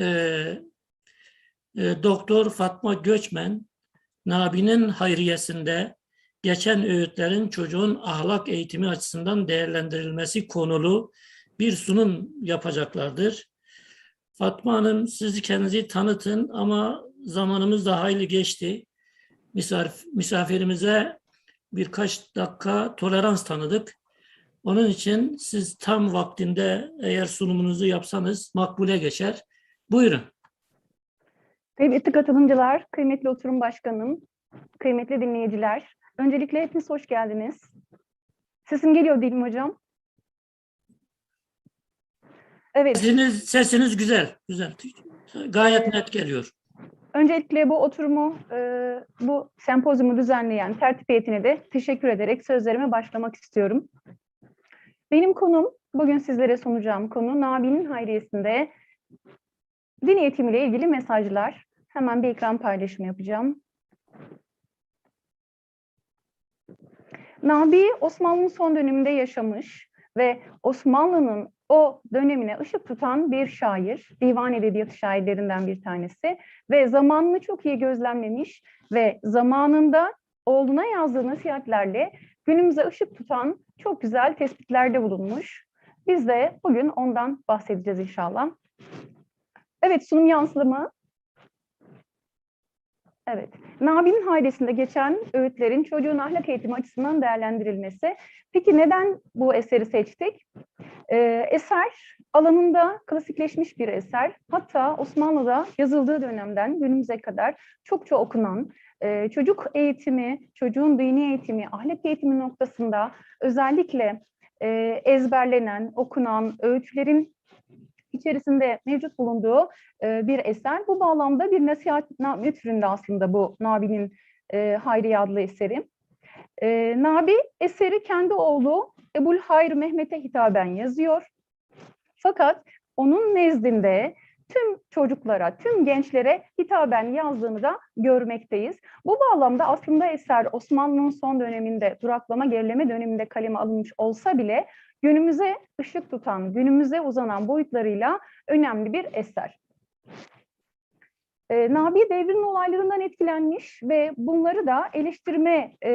e, e, Doktor Fatma Göçmen, Nabi'nin hayriyesinde geçen öğütlerin çocuğun ahlak eğitimi açısından değerlendirilmesi konulu bir sunum yapacaklardır. Fatma Hanım siz kendinizi tanıtın ama zamanımız da hayli geçti. Misafir, misafirimize birkaç dakika tolerans tanıdık. Onun için siz tam vaktinde eğer sunumunuzu yapsanız makbule geçer. Buyurun. Kıymetli katılımcılar, kıymetli oturum başkanım, kıymetli dinleyiciler. Öncelikle hepiniz hoş geldiniz. Sesim geliyor değil mi hocam? Evet, Sesiniz, sesiniz güzel, güzel. Gayet net geliyor. öncelikle bu oturumu, e, bu sempozyumu düzenleyen tertip heyetine de teşekkür ederek sözlerime başlamak istiyorum. Benim konum, bugün sizlere sunacağım konu Nabi'nin hayriyesinde din eğitimiyle ilgili mesajlar. Hemen bir ekran paylaşımı yapacağım. Nabi Osmanlı'nın son döneminde yaşamış ve Osmanlı'nın o dönemine ışık tutan bir şair, divan edebiyatı şairlerinden bir tanesi ve zamanını çok iyi gözlemlemiş ve zamanında oğluna yazdığı nasihatlerle günümüze ışık tutan çok güzel tespitlerde bulunmuş. Biz de bugün ondan bahsedeceğiz inşallah. Evet, sunum yansıma. Evet. Nabi'nin haydesinde geçen öğütlerin çocuğun ahlak eğitimi açısından değerlendirilmesi. Peki neden bu eseri seçtik? Ee, eser alanında klasikleşmiş bir eser. Hatta Osmanlı'da yazıldığı dönemden günümüze kadar çokça okunan, e, çocuk eğitimi, çocuğun dini eğitimi, ahlak eğitimi noktasında özellikle e, ezberlenen, okunan öğütlerin içerisinde mevcut bulunduğu e, bir eser. Bu bağlamda bir nasihatname türünde aslında bu Nabi'nin e, Hayriye adlı eseri. E, Nabi eseri kendi oğlu Ebul Hayr Mehmet'e hitaben yazıyor. Fakat onun nezdinde tüm çocuklara, tüm gençlere hitaben yazdığını da görmekteyiz. Bu bağlamda aslında eser Osmanlı'nın son döneminde, duraklama gerileme döneminde kaleme alınmış olsa bile günümüze ışık tutan, günümüze uzanan boyutlarıyla önemli bir eser. E, Nabi devrin olaylarından etkilenmiş ve bunları da eleştirme e,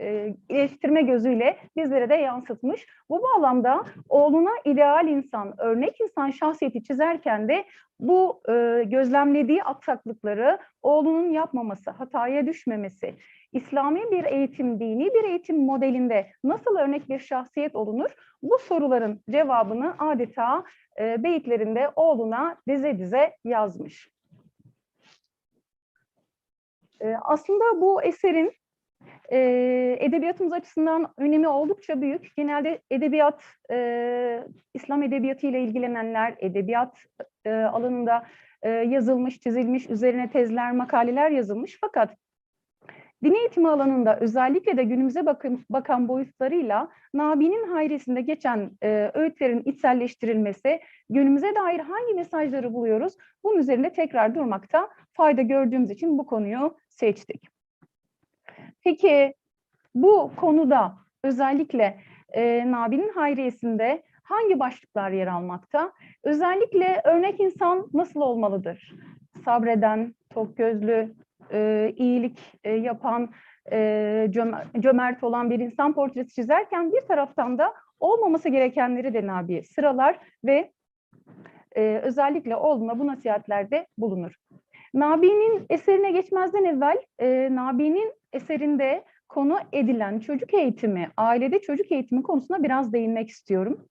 e, eleştirme gözüyle bizlere de yansıtmış. Bu bağlamda oğluna ideal insan, örnek insan şahsiyeti çizerken de bu e, gözlemlediği aksaklıkları oğlunun yapmaması, hataya düşmemesi, İslami bir eğitim, dini bir eğitim modelinde nasıl örnek bir şahsiyet olunur? Bu soruların cevabını adeta e, beyitlerinde oğluna dize dize yazmış. E, aslında bu eserin e, edebiyatımız açısından önemi oldukça büyük. Genelde edebiyat, e, İslam edebiyatı ile ilgilenenler, edebiyat e, alanında e, yazılmış, çizilmiş, üzerine tezler, makaleler yazılmış. Fakat din eğitimi alanında özellikle de günümüze bakın, bakan boyutlarıyla Nabi'nin hayresinde geçen e, öğütlerin içselleştirilmesi, günümüze dair hangi mesajları buluyoruz? Bunun üzerinde tekrar durmakta fayda gördüğümüz için bu konuyu seçtik. Peki bu konuda özellikle e, Nabi'nin hayriyesinde hangi başlıklar yer almakta? Özellikle örnek insan nasıl olmalıdır? Sabreden, tok gözlü, e, iyilik e, yapan, e, cömer, cömert olan bir insan portresi çizerken bir taraftan da olmaması gerekenleri de Nabi sıralar ve e, özellikle oğluna bu nasihatlerde bulunur. Nabi'nin eserine geçmezden evvel e, Nabi'nin eserinde konu edilen çocuk eğitimi, ailede çocuk eğitimi konusuna biraz değinmek istiyorum.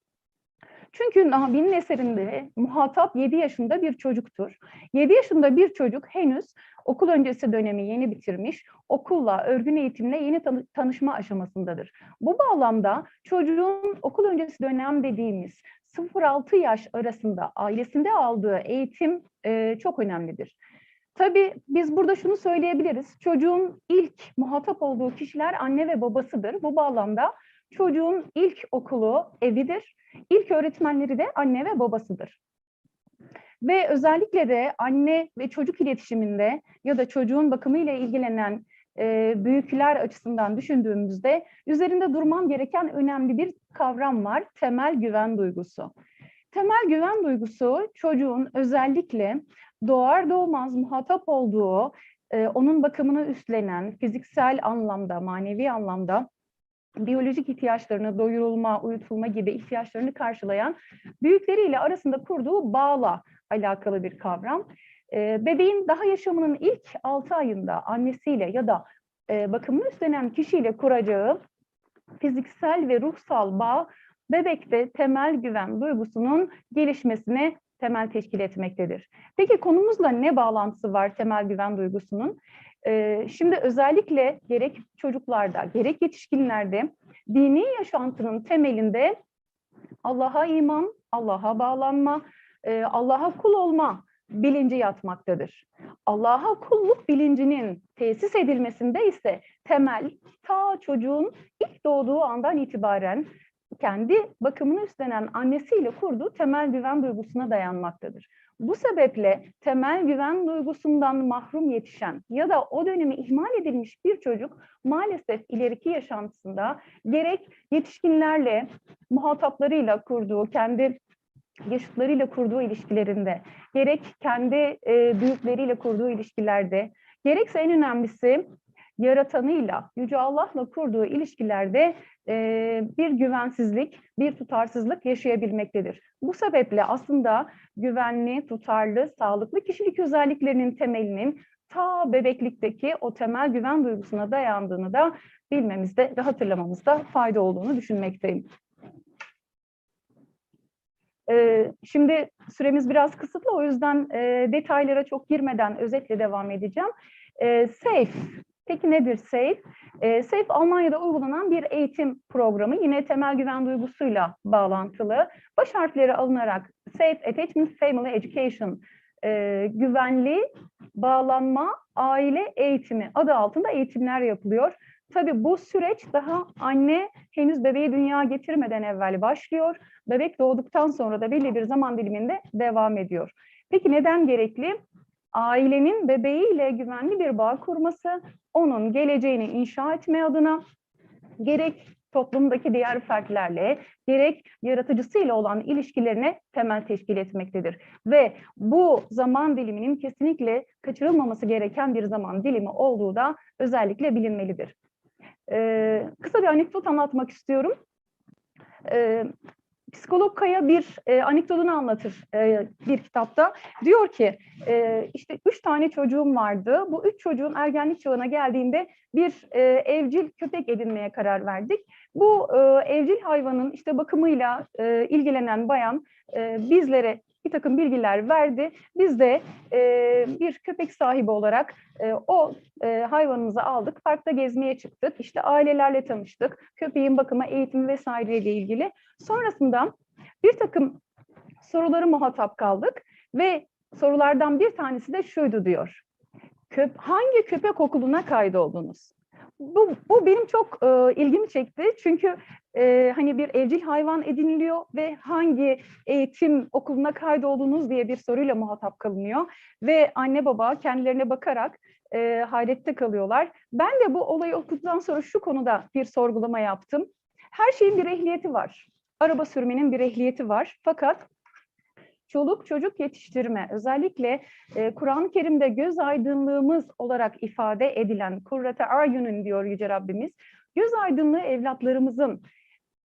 Çünkü Nabi'nin eserinde muhatap 7 yaşında bir çocuktur. 7 yaşında bir çocuk henüz okul öncesi dönemi yeni bitirmiş, okulla, örgün eğitimle yeni tanı tanışma aşamasındadır. Bu bağlamda çocuğun okul öncesi dönem dediğimiz 0-6 yaş arasında ailesinde aldığı eğitim e, çok önemlidir. Tabii biz burada şunu söyleyebiliriz. Çocuğun ilk muhatap olduğu kişiler anne ve babasıdır. Bu bağlamda çocuğun ilk okulu evidir. İlk öğretmenleri de anne ve babasıdır. Ve özellikle de anne ve çocuk iletişiminde ya da çocuğun bakımıyla ilgilenen e, büyükler açısından düşündüğümüzde üzerinde durmam gereken önemli bir kavram var. Temel güven duygusu. Temel güven duygusu çocuğun özellikle doğar doğmaz muhatap olduğu, e, onun bakımını üstlenen, fiziksel anlamda, manevi anlamda biyolojik ihtiyaçlarını doyurulma, uyutulma gibi ihtiyaçlarını karşılayan büyükleriyle arasında kurduğu bağla alakalı bir kavram. E, bebeğin daha yaşamının ilk 6 ayında annesiyle ya da e, bakımını üstlenen kişiyle kuracağı fiziksel ve ruhsal bağ bebekte temel güven duygusunun gelişmesine temel teşkil etmektedir. Peki konumuzla ne bağlantısı var temel güven duygusunun? Ee, şimdi özellikle gerek çocuklarda gerek yetişkinlerde dini yaşantının temelinde Allah'a iman, Allah'a bağlanma, e, Allah'a kul olma bilinci yatmaktadır. Allah'a kulluk bilincinin tesis edilmesinde ise temel ta çocuğun ilk doğduğu andan itibaren kendi bakımını üstlenen annesiyle kurduğu temel güven duygusuna dayanmaktadır. Bu sebeple temel güven duygusundan mahrum yetişen ya da o dönemi ihmal edilmiş bir çocuk maalesef ileriki yaşantısında gerek yetişkinlerle muhataplarıyla kurduğu, kendi yaşıtlarıyla kurduğu ilişkilerinde, gerek kendi e, büyükleriyle kurduğu ilişkilerde, gerekse en önemlisi yaratanıyla, Yüce Allah'la kurduğu ilişkilerde e, bir güvensizlik, bir tutarsızlık yaşayabilmektedir. Bu sebeple aslında güvenli, tutarlı, sağlıklı kişilik özelliklerinin temelinin ta bebeklikteki o temel güven duygusuna dayandığını da bilmemizde ve hatırlamamızda fayda olduğunu düşünmekteyim. Ee, şimdi süremiz biraz kısıtlı o yüzden e, detaylara çok girmeden özetle devam edeceğim. E, SAFE, peki nedir SAFE? E, SAFE Almanya'da uygulanan bir eğitim programı yine temel güven duygusuyla bağlantılı. Baş harfleri alınarak Safe Attachment Family Education e, güvenli bağlanma aile eğitimi adı altında eğitimler yapılıyor. Tabii bu süreç daha anne henüz bebeği dünyaya getirmeden evvel başlıyor. Bebek doğduktan sonra da belli bir zaman diliminde devam ediyor. Peki neden gerekli? Ailenin bebeğiyle güvenli bir bağ kurması, onun geleceğini inşa etme adına gerek toplumdaki diğer fertlerle, gerek yaratıcısıyla olan ilişkilerine temel teşkil etmektedir. Ve bu zaman diliminin kesinlikle kaçırılmaması gereken bir zaman dilimi olduğu da özellikle bilinmelidir. Ee, kısa bir anekdot anlatmak istiyorum. Ee, Psikolog Kaya bir e, anekdotunu anlatır e, bir kitapta. Diyor ki e, işte üç tane çocuğum vardı. Bu üç çocuğun ergenlik çağına geldiğinde bir e, evcil köpek edinmeye karar verdik. Bu e, evcil hayvanın işte bakımıyla e, ilgilenen bayan e, bizlere bir takım bilgiler verdi. Biz de e, bir köpek sahibi olarak e, o e, hayvanımızı aldık. Parkta gezmeye çıktık. İşte ailelerle tanıştık. Köpeğin bakımı, eğitimi vesaireyle ilgili. Sonrasında bir takım soruları muhatap kaldık ve sorulardan bir tanesi de şuydu diyor. Köp hangi köpek okuluna kaydoldunuz? Bu, bu benim çok e, ilgimi çekti. Çünkü e, hani bir evcil hayvan ediniliyor ve hangi eğitim okuluna kaydoldunuz diye bir soruyla muhatap kalınıyor. Ve anne baba kendilerine bakarak e, hayrette kalıyorlar. Ben de bu olayı okuduktan sonra şu konuda bir sorgulama yaptım. Her şeyin bir ehliyeti var. Araba sürmenin bir ehliyeti var. Fakat çoluk çocuk yetiştirme özellikle e, Kur'an-ı Kerim'de göz aydınlığımız olarak ifade edilen kurrate ayunun diyor Yüce Rabbimiz. Göz aydınlığı evlatlarımızın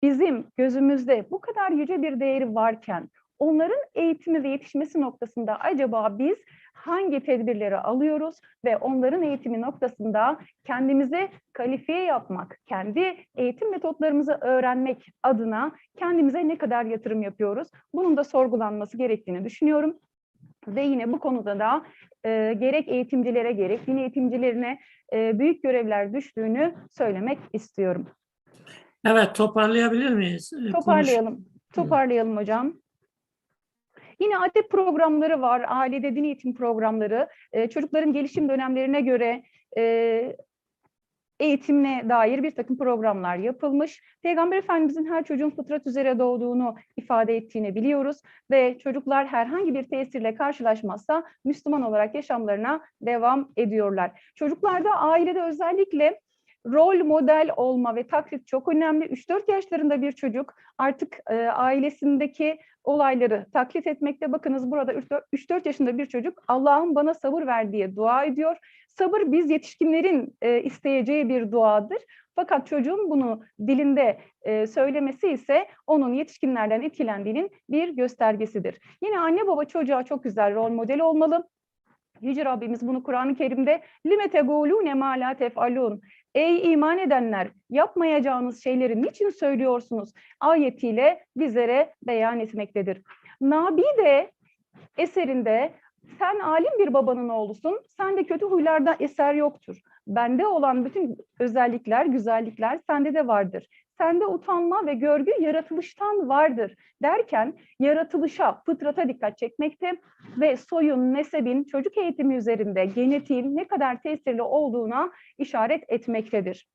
bizim gözümüzde bu kadar yüce bir değeri varken onların eğitimi ve yetişmesi noktasında acaba biz hangi tedbirleri alıyoruz ve onların eğitimi noktasında kendimize kalifiye yapmak, kendi eğitim metotlarımızı öğrenmek adına kendimize ne kadar yatırım yapıyoruz? Bunun da sorgulanması gerektiğini düşünüyorum. Ve yine bu konuda da e, gerek eğitimcilere gerek din eğitimcilerine e, büyük görevler düştüğünü söylemek istiyorum. Evet, toparlayabilir miyiz? Toparlayalım. Toparlayalım hocam. Yine ADEP programları var, ailede din eğitim programları. Ee, çocukların gelişim dönemlerine göre e, eğitimine dair bir takım programlar yapılmış. Peygamber Efendimizin her çocuğun fıtrat üzere doğduğunu ifade ettiğini biliyoruz ve çocuklar herhangi bir tesirle karşılaşmazsa Müslüman olarak yaşamlarına devam ediyorlar. Çocuklarda ailede özellikle rol model olma ve taklit çok önemli. 3-4 yaşlarında bir çocuk artık e, ailesindeki olayları taklit etmekte. Bakınız burada 3-4 yaşında bir çocuk Allah'ım bana sabır ver diye dua ediyor. Sabır biz yetişkinlerin e, isteyeceği bir duadır. Fakat çocuğun bunu dilinde e, söylemesi ise onun yetişkinlerden etkilendiğinin bir göstergesidir. Yine anne baba çocuğa çok güzel rol model olmalı. Yüce Rabbimiz bunu Kur'an-ı Kerim'de lime tegulune ma la tef'alun. Ey iman edenler yapmayacağınız şeyleri niçin söylüyorsunuz? Ayetiyle bizlere beyan etmektedir. Nabi de eserinde sen alim bir babanın oğlusun, sende kötü huylarda eser yoktur. Bende olan bütün özellikler, güzellikler sende de vardır. Sende utanma ve görgü yaratılıştan vardır derken yaratılışa, fıtrata dikkat çekmekte ve soyun, nesebin, çocuk eğitimi üzerinde genetiğin ne kadar tesirli olduğuna işaret etmektedir.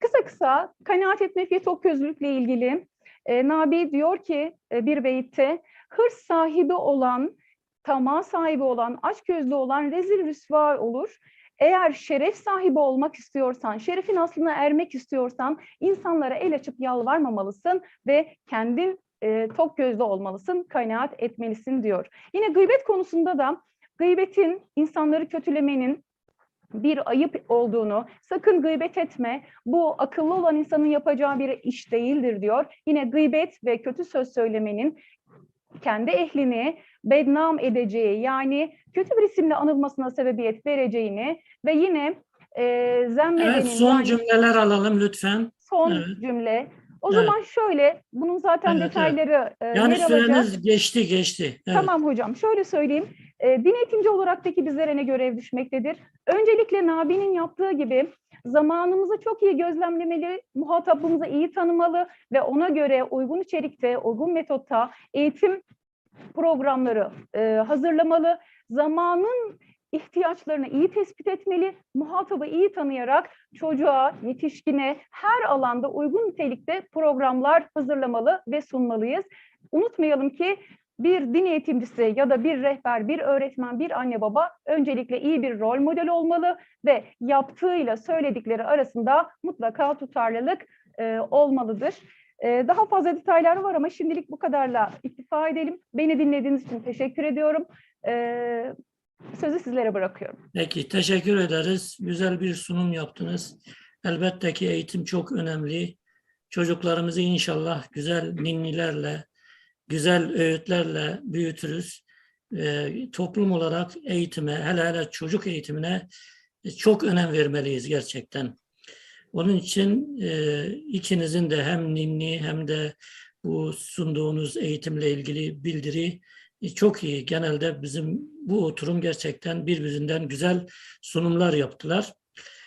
Kısa kısa kanaat etmek ve tokgözlülükle ilgili e, Nabi diyor ki e, bir beyitte hırs sahibi olan, tamah sahibi olan, açgözlü olan rezil rüsva olur. Eğer şeref sahibi olmak istiyorsan, şerefin aslına ermek istiyorsan insanlara el açıp yalvarmamalısın ve kendi e, tok gözlü olmalısın, kanaat etmelisin diyor. Yine gıybet konusunda da gıybetin, insanları kötülemenin bir ayıp olduğunu, sakın gıybet etme, bu akıllı olan insanın yapacağı bir iş değildir diyor. Yine gıybet ve kötü söz söylemenin kendi ehlini bednam edeceği yani kötü bir isimle anılmasına sebebiyet vereceğini ve yine e, zemmedenin Evet son yani cümleler alalım lütfen. son Evet. cümle. O Evet. zaman şöyle, bunun zaten Evet, evet. detayları e, Yani süreniz geçti geçti. Evet. Tamam hocam, şöyle söyleyeyim. E, din eğitimci olarak peki bizlere ne görev düşmektedir? Öncelikle Nabi'nin yaptığı gibi zamanımızı çok iyi gözlemlemeli, muhatabımızı iyi tanımalı ve ona göre uygun içerikte, uygun metotta eğitim programları e, hazırlamalı. Zamanın ihtiyaçlarını iyi tespit etmeli, muhatabı iyi tanıyarak çocuğa, yetişkine her alanda uygun nitelikte programlar hazırlamalı ve sunmalıyız. Unutmayalım ki bir din eğitimcisi ya da bir rehber, bir öğretmen, bir anne baba öncelikle iyi bir rol model olmalı ve yaptığıyla söyledikleri arasında mutlaka tutarlılık e, olmalıdır. E, daha fazla detaylar var ama şimdilik bu kadarla iktifa edelim. Beni dinlediğiniz için teşekkür ediyorum. E, sözü sizlere bırakıyorum. Peki teşekkür ederiz. Güzel bir sunum yaptınız. Elbette ki eğitim çok önemli. Çocuklarımızı inşallah güzel ninnilerle, güzel öğütlerle büyütürüz. Ee, toplum olarak eğitime, hele hele çocuk eğitimine çok önem vermeliyiz gerçekten. Onun için e, ikinizin de hem ninni hem de bu sunduğunuz eğitimle ilgili bildiri e, çok iyi. Genelde bizim bu oturum gerçekten birbirinden güzel sunumlar yaptılar.